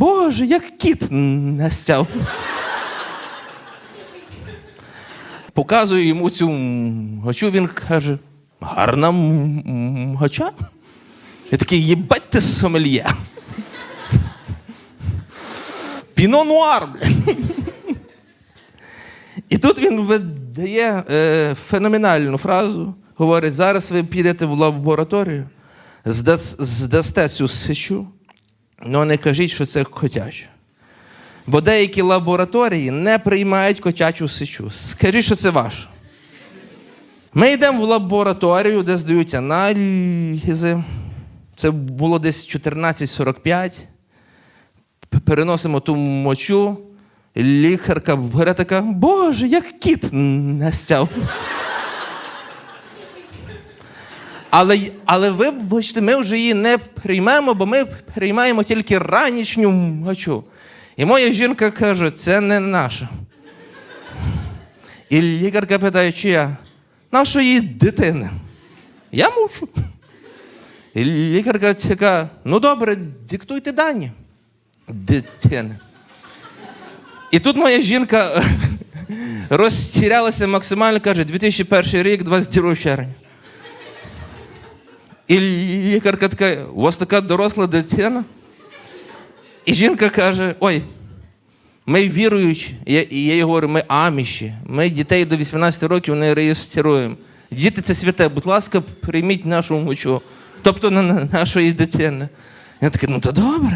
Боже, як кіт настяв. Показую йому цю мочу, він каже: гарна м- Я такий, їбать ти сомельє. Піно нуар. І тут він видає е, феноменальну фразу. Говорить: зараз ви підете в лабораторію, здас, здасте цю сечу, але не кажіть, що це котяче. Бо деякі лабораторії не приймають котячу сечу. Скажіть, що це ваше. Ми йдемо в лабораторію, де здають аналізи. Це було десь 14.45. П- Переносимо ту мочу. Лікарка бере така, Боже, як кіт настяв. Але, але вибачте, ми вже її не приймемо, бо ми приймаємо тільки ранішню мочу. І моя жінка каже, це не наша. І лікарка питає, чия? Наша її дитини. Я мушу. І лікарка така, ну добре, диктуйте дані. Дитини. І тут моя жінка розтірялася максимально, каже, 2001 рік, 22 червня. І лікарка така, у вас така доросла дитина? І жінка каже: ой, ми віруючі. І Я, я їй говорю, ми аміші. Ми дітей до 18 років не реєструємо. Діти це святе, будь ласка, прийміть нашу мочу. Тобто на, на нашої дитини. Я такий, ну то добре.